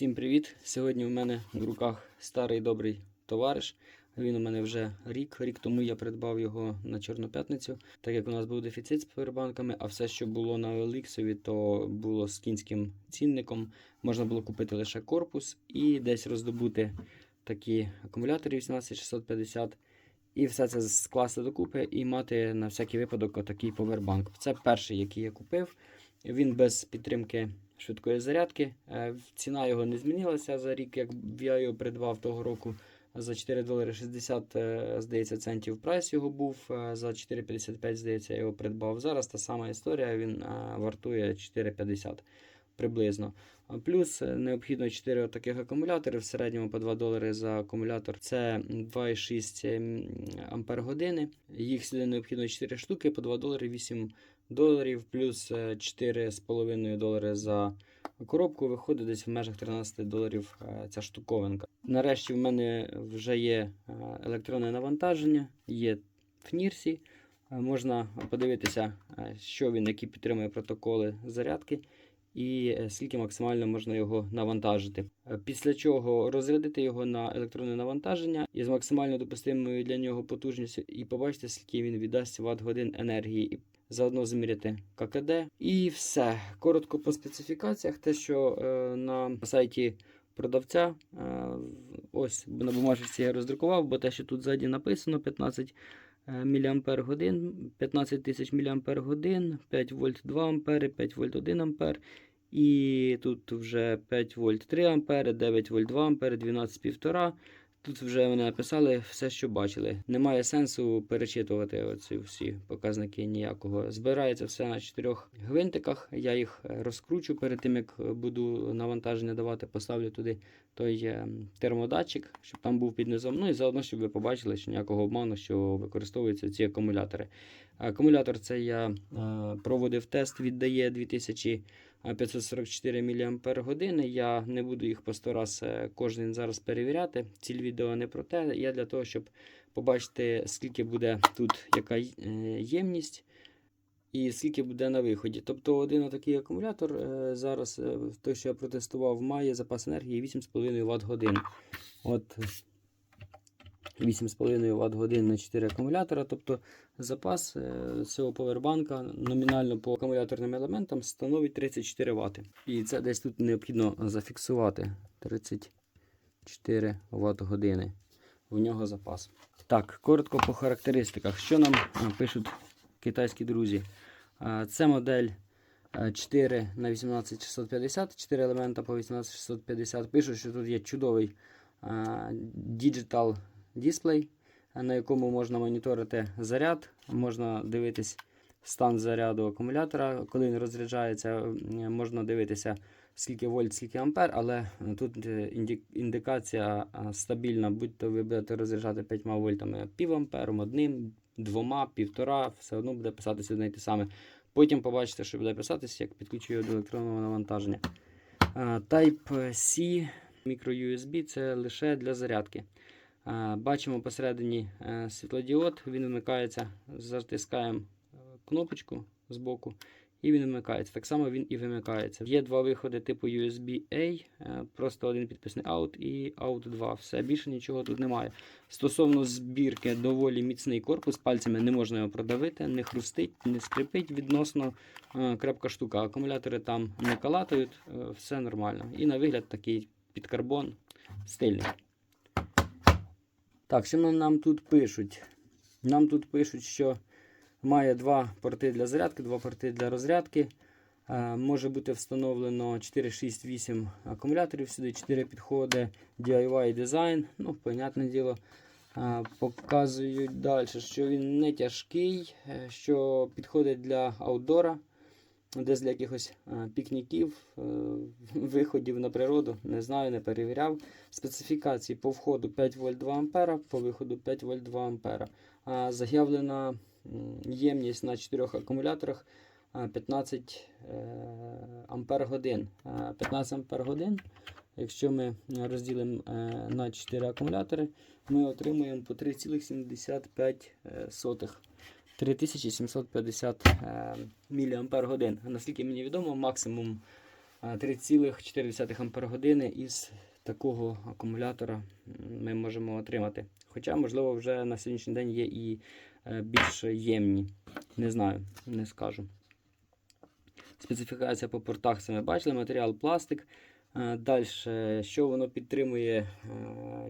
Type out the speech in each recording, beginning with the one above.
Всім привіт! Сьогодні в мене в руках старий добрий товариш. Він у мене вже рік. Рік тому я придбав його на Чорну п'ятницю, так як у нас був дефіцит з павербанками, а все, що було на OLX, то було з кінським цінником. Можна було купити лише корпус і десь роздобути такі акумулятори 18650. І все це скласти докупи і мати на всякий випадок отакий повербанк. Це перший, який я купив. Він без підтримки швидкої зарядки. Е, Ціна його не змінилася за рік, як я його придбав того року. За 4 долари 60, е, здається, центів прайс його був. е, За 4,55, здається, я його придбав. Зараз та сама історія, він вартує 4,50 приблизно. Плюс необхідно 4 таких акумулятори, в середньому по 2 долари за акумулятор. Це 2,6 ампер години. Їх сюди необхідно 4 штуки, по 2 долари 8 доларів, плюс е, 4,5 долари за коробку. Виходить десь в межах 13 доларів е, ця штуковинка. Нарешті в мене вже є е, електронне навантаження, є в Нірсі. Е, Можна подивитися, е, що він, які підтримує протоколи зарядки і е, скільки максимально можна його навантажити. Е, Після чого розрядити його на електронне навантаження із максимально допустимою для нього потужністю, і побачите, скільки він віддасть ватт годин енергії. І Заодно заміряти ККД. І все. Коротко по специфікаціях. Те, що е, на сайті продавця, е, ось на бумажці я роздрукував, бо те, що тут ззаді написано 15 мАч, 15 тисяч мАч, 5 вольт 2 ампери, 5 вольт 1 ампер. І тут вже 5 вольт 3 ампери, 9 вольт 2 ампери, 12 1,5. Тут вже вони написали все, що бачили. Немає сенсу перечитувати оці всі показники ніякого. Збирається все на чотирьох гвинтиках. Я їх розкручу перед тим, як буду навантаження давати, поставлю туди той е, термодатчик, щоб там був під низом. Ну і заодно, щоб ви побачили, що ніякого обману, що використовуються ці акумулятори. Акумулятор це я е, проводив тест, віддає 2000 544 мАч. Я не буду їх по 100 раз е, кожен зараз перевіряти. Ціль відео не про те. Я для того, щоб побачити, скільки буде тут яка е, ємність і скільки буде на виході. Тобто один такий акумулятор зараз, той, що я протестував, має запас енергії 8,5 Вт годин. От 8,5 Вт годин на 4 акумулятора. Тобто запас е, цього повербанка номінально по акумуляторним елементам становить 34 Вт. І це десь тут необхідно зафіксувати 34 Вт години. В нього запас. Так, коротко по характеристиках. Що нам пишуть китайські друзі? Це модель 4 на 18650, 4 елемента по 18650. Пишуть, що тут є чудовий Digital дисплей, на якому можна моніторити заряд, можна дивитись стан заряду акумулятора. Коли він розряджається, можна дивитися скільки вольт, скільки ампер, але тут е, індикація стабільна, будь-то ви будете розряджати 5 вольтами пів ампером, одним, двома, півтора, все одно буде писатися одне й те саме. Потім побачите, що буде писатися, як підключу його до електронного навантаження. Type-C мікро-USB це лише для зарядки. А, Бачимо посередині е, світлодіод, він вмикається, затискаємо е, кнопочку з боку, і він вмикається. Так само він і вимикається. Є два виходи типу USB-A, е, просто один підписний out і out 2. Все, більше нічого тут немає. Стосовно збірки, доволі міцний корпус, пальцями не можна його продавити, не хрустить, не скрипить відносно е, крепка штука. Акумулятори там не калатають, е, все нормально. І на вигляд такий під карбон стильний. Так, що нам, тут пишуть? Нам тут пишуть, що має два порти для зарядки, два порти для розрядки. Е, може бути встановлено 4, 6, 8 акумуляторів сюди, 4 підходи, DIY дизайн. Ну, понятне діло. Е, показують далі, що він не тяжкий, е, що підходить для аутдора, десь для якихось е, пікніків, е, виходів на природу. Не знаю, не перевіряв. Специфікації по входу 5 вольт 2 ампера, по виходу 5 вольт 2 ампера. А заявлена ємність на 4 акумуляторах 15 е, ампер годин. А, 15 ампер годин. Якщо ми розділимо на 4 акумулятори, ми отримуємо по 3,75. 3750 е, мАч. Наскільки мені відомо, максимум 3,4 Ампер години із такого акумулятора ми можемо отримати. Хоча, можливо, вже на сьогоднішній день є і е, більш ємні. Не знаю, не скажу. Специфікація по портах це ми бачили, матеріал пластик. Далі, що воно підтримує, е,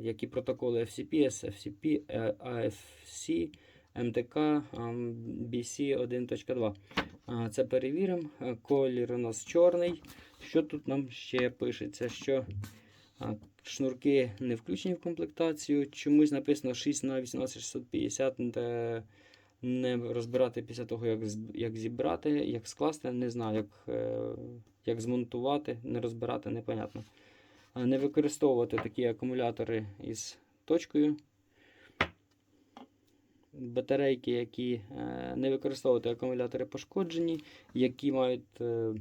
які протоколи FCP, SFCP, е, AFC, Ем, BC 1.2. Це перевіримо. Колір у нас чорний. Що тут нам ще пишеться? Що шнурки не включені в комплектацію. Чомусь написано 6 на 18650 не розбирати після того, як, як зібрати, як скласти. Не знаю, як, е, як змонтувати, не розбирати, непонятно. Не використовувати такі акумулятори із точкою. Батарейки, які е, не використовувати акумулятори пошкоджені, які мають е,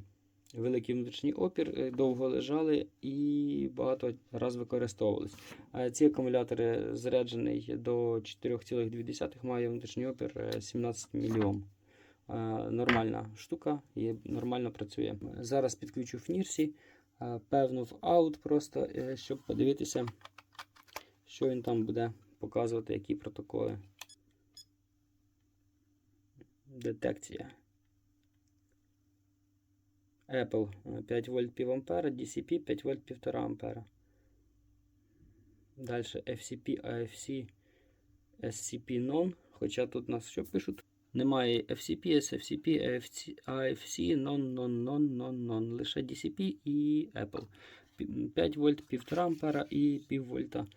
великий внутрішній опір, е, довго лежали і багато раз використовувались. Е, Ці акумулятори заряджений до 4,2 має внутрішній опір е, 17 мільйом. Нормальна штука і нормально працює. Зараз підключу фнірсі, певно в аут просто, щоб подивитися, що він там буде показувати, які протоколи. Детекція. Apple е, 5 вольт пів DCP 5 вольт 1,5 ампера. Далі FCP, AFC, SCP non. Хоча тут нас що пишуть? Немає FCP, SFCP, AFC, AFC, non, non, non, non, non. Лише DCP і Apple. 5 вольт 1,5 ампера і пів вольта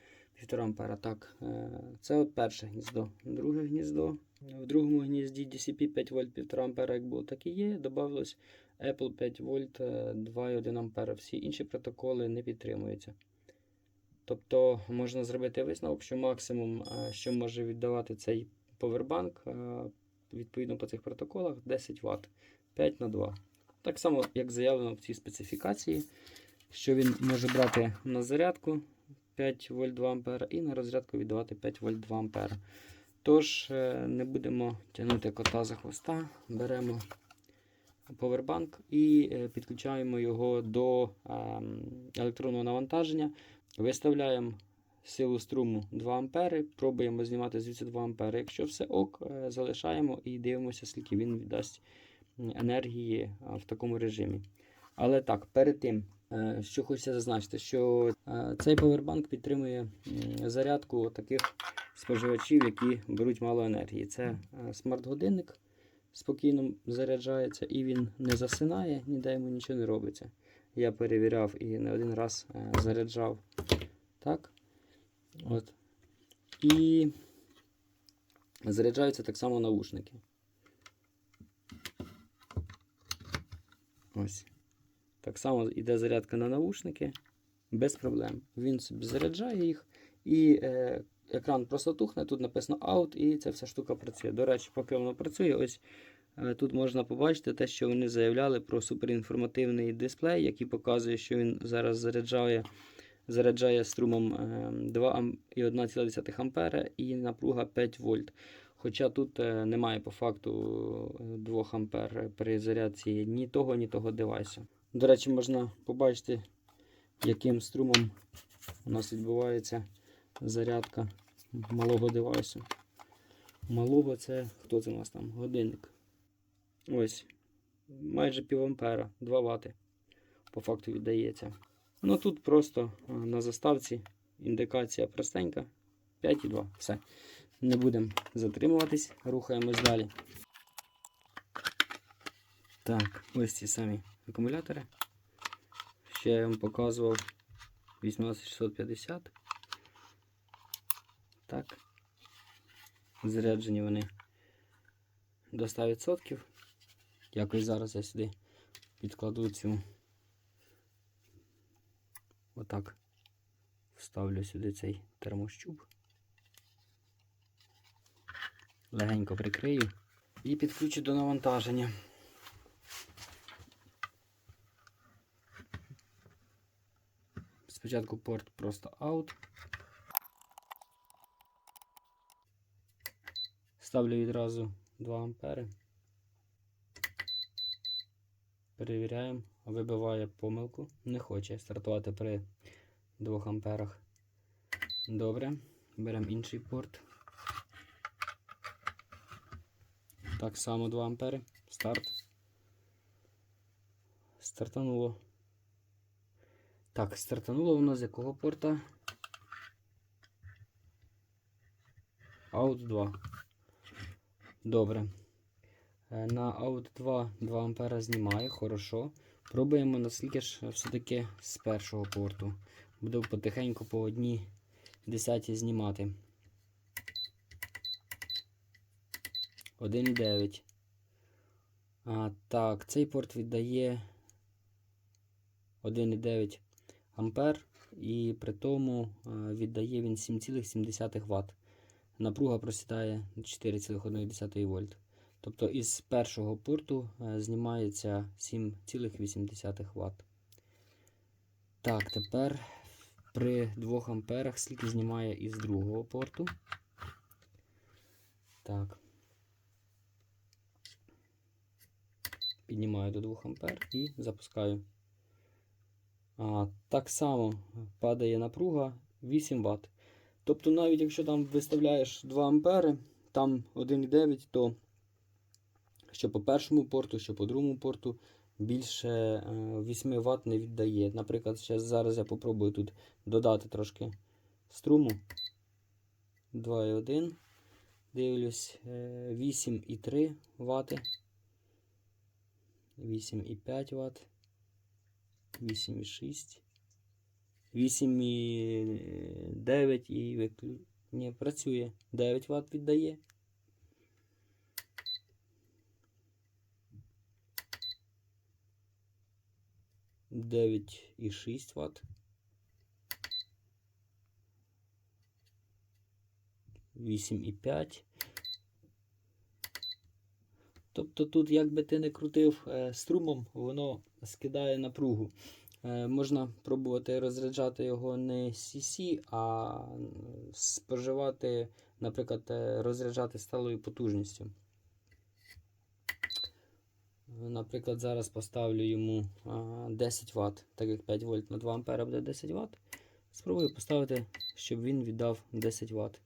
1,5 ампера. Так, е, це от перше гніздо. Друге гніздо. В другому гнізді DCP 5 вольт 1,5 ампера, як було, так і є. Добавилось Apple 5 вольт е, 2,1 ампера. Всі інші протоколи не підтримуються. Тобто можна зробити висновок, що максимум, е, що може віддавати цей повербанк, е, відповідно по цих протоколах 10 Вт 5 на 2. Так само, як заявлено в цій специфікації, що він може брати на зарядку 5 вольт 2 ампера і на розрядку віддавати 5 вольт 2 ампера. Тож, е, не будемо тягнути кота за хвоста, беремо повербанк і е, підключаємо його до ем, електронного навантаження. Виставляємо силу струму 2 А, пробуємо знімати звідси 2 А. Якщо все ок, е, залишаємо і дивимося, скільки він віддасть енергії в такому режимі. Але так, перед тим, е, що хочеться зазначити, що е, цей повербанк підтримує зарядку таких споживачів, які беруть мало енергії. Це е, смарт-годинник спокійно заряджається і він не засинає, ніде йому нічого не робиться. Я перевіряв і не один раз заряджав. Так. От. І заряджаються так само наушники. Ось. Так само йде зарядка на наушники без проблем. Він собі заряджає їх, і е, екран просто тухне. Тут написано Out, і ця вся штука працює. До речі, поки воно працює, ось е, тут можна побачити те, що вони заявляли про суперінформативний дисплей, який показує, що він зараз заряджає. Заряджає струмом е, 2,1 ампера і напруга 5 вольт. Хоча тут е, немає по факту е, 2 ампер при зарядці ні того, ні того девайсу. До речі, можна побачити, яким струмом у нас відбувається зарядка малого девайсу. Малого це хто це у нас там? Годинник. Ось. Майже пів ампера, 2 Вт по факту віддається. Ну тут просто на заставці індикація простенька. 5,2. Все. Не будемо затримуватись, рухаємось далі. Так, ось ці самі акумулятори. Ще я вам показував 18650. Так. Заряджені вони до 100%. Якось зараз я сюди підкладу цю. Отак. Вставлю сюди цей термощуп. Легенько прикрию і підключу до навантаження. Спочатку порт просто out. Ставлю відразу 2 ампери. Перевіряємо, вибиває помилку, не хоче стартувати при 2 амперах. Добре, беремо інший порт. Так само 2 ампери. Старт. Стартануло. Так, стартануло воно з якого порта? Out 2. Добре. Е, На Out 2 2 ампера знімає, хорошо. Пробуємо наскільки ж все-таки з першого порту. Буду потихеньку по одній десятій знімати. 1,9. А, так, цей порт віддає 1,9 ампер і при тому е, віддає він 7,7 Вт. Напруга просідає 4,1 вольт. Тобто із першого порту е, знімається 7,8 Вт. Так, тепер при 2 амперах скільки знімає із другого порту. Так. Піднімаю до 2 ампер і запускаю. А, так само падає напруга 8 Вт. Тобто, навіть якщо там виставляєш 2 ампери, там 1,9, то що по першому порту, що по другому порту більше е, 8 Вт не віддає. Наприклад, зараз, зараз я попробую тут додати трошки струму. 2,1. Дивлюсь, е, 8,3 Вт. 8,5 Вт. 8,6. 8,9 і виклю... Ні, працює. 9 Вт віддає. Дев'ять і шість Вт. Вісім і п'ять. Тобто тут, як би ти не крутив е, струмом, воно скидає напругу. Е, можна пробувати розряджати його не CC, а споживати, наприклад, е, розряджати сталою потужністю. Наприклад, зараз поставлю йому 10 Вт, так як 5 вольт на 2 ампера буде 10 Вт. Спробую поставити, щоб він віддав 10 Вт.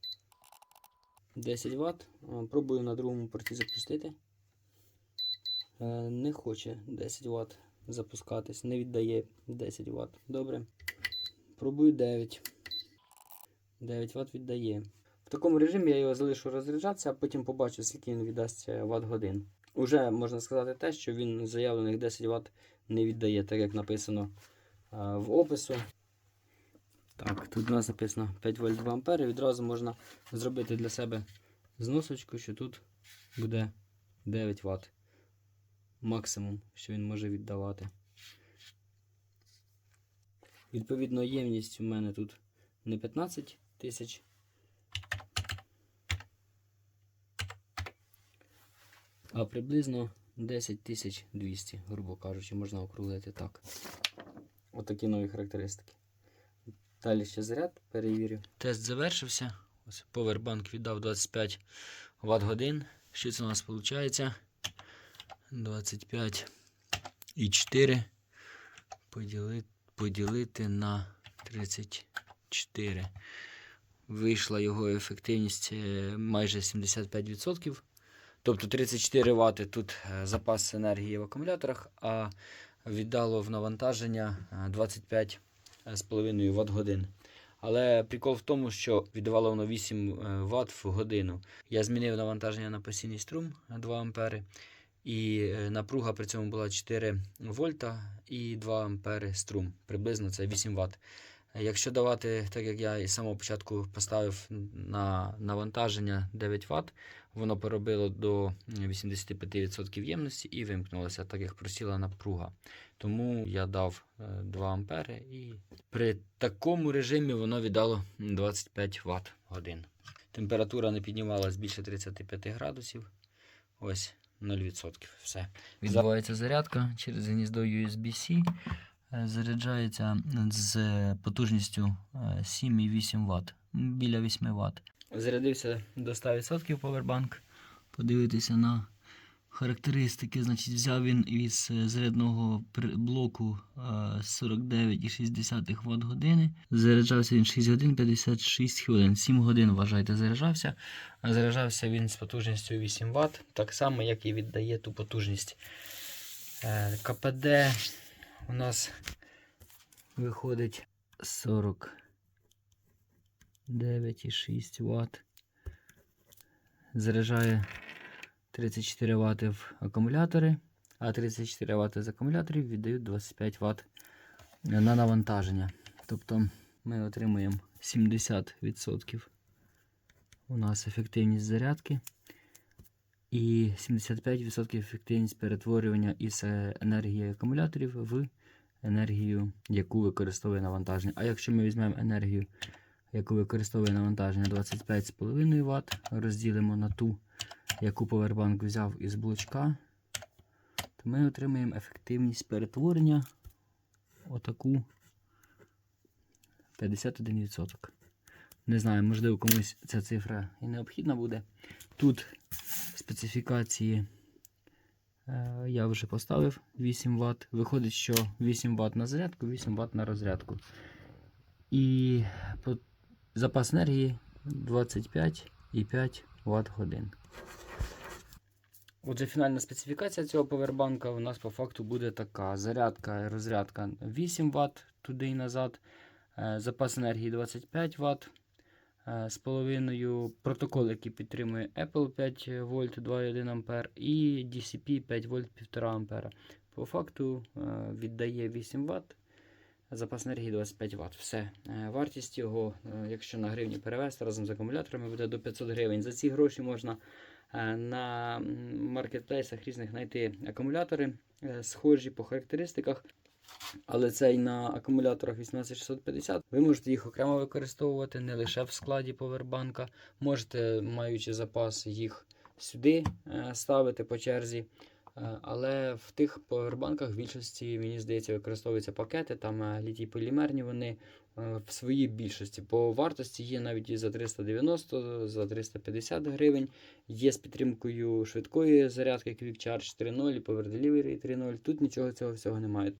10 Вт. Пробую на другому порті запустити. Е, Не хоче 10 Вт запускатись, не віддає 10 Вт. Добре. Пробую 9. 9 Вт віддає. В такому режимі я його залишу розряджатися, а потім побачу, скільки він віддасть Вт годин. Уже можна сказати те, що він заявлених 10 Вт не віддає, так як написано в опису. Так, тут у нас написано 5 вольт 2 ампери. Відразу можна зробити для себе зносочку, що тут буде 9 Вт. Максимум, що він може віддавати. Відповідно, ємність у мене тут не 15 тисяч. А приблизно 10 200, грубо кажучи, можна округлити так. Отакі нові характеристики. Далі ще заряд перевірю. Тест завершився. Ось Powerbank віддав 25 Вт годин. Що це у нас виходить? 25 і 4 поділити, поділити на 34. Вийшла його ефективність е, майже 75%. Тобто 34 Вт тут е, запас енергії в акумуляторах, а віддало в навантаження е, 25,5 Вт годин. Але прикол в тому, що віддавало воно 8 Вт в годину. Я змінив навантаження на постійний струм 2 ампери. І е, напруга при цьому була 4 вольта і 2 ампери струм. Приблизно це 8 Вт. Якщо давати, так як я із самого початку поставив на навантаження 9 Вт, воно поробило до 85% ємності і вимкнулося, так як просіла напруга. Тому я дав е, 2 ампери і при такому режимі воно віддало 25 Вт годин. Температура не піднімалась більше 35 градусів. Ось 0%. Все. Відбувається зарядка через гніздо USB-C. Е, Заряджається з потужністю е, 7,8 Вт. Біля 8 Вт. Зарядився до 100% повербанк. Подивитися на Характеристики, значить, взяв він із е, зарядного блоку е, 49,6 Вт години. Заряджався він 6 годин 56 хвилин. 7 годин, вважайте, заряджався. А заряджався він з потужністю 8 Вт, так само, як і віддає ту потужність. Е, КПД у нас виходить 49,6 Вт. Заряджає 34 Вт в акумулятори, а 34 Вт з акумуляторів віддають 25 Вт на навантаження. Тобто ми отримуємо 70% у нас ефективність зарядки і 75% ефективність перетворювання із енергії акумуляторів в енергію, яку використовує навантаження. А якщо ми візьмемо енергію, яку використовує навантаження 25,5 Вт, розділимо на ту, яку повербанк взяв із блочка, то ми отримаємо ефективність перетворення отаку 51%. Не знаю, можливо, комусь ця цифра і необхідна буде. Тут специфікації е, я вже поставив 8 Вт. Виходить, що 8 Вт на зарядку, 8 Вт на розрядку. І запас енергії 25,5 Вт годин. Отже, фінальна специфікація цього повербанка у нас по факту буде така: зарядка і розрядка 8 Вт туди і назад, е, запас енергії 25 Вт. е, З половиною протокол, який підтримує Apple 5 вольт 2,1 А і DCP 5 вольт 1,5 А. По факту е, віддає 8 Вт, запас енергії 25 Вт. Все. Вартість його, якщо на гривні перевести разом з акумуляторами, буде до 500 гривень. За ці гроші можна на маркетплейсах різних знайти акумулятори, е, схожі по характеристиках. Але цей на акумуляторах 18650. Ви можете їх окремо використовувати не лише в складі повербанка. Можете, маючи запас, їх сюди е, ставити по черзі. Е, Але в тих повербанках в більшості, мені здається, використовуються пакети, там е, літій полімерні вони е, в своїй більшості. По вартості є навіть і за 390, за 350 гривень. Є з підтримкою швидкої зарядки Quick Charge 3.0 і Power Delivery 3.0. Тут нічого цього всього немає.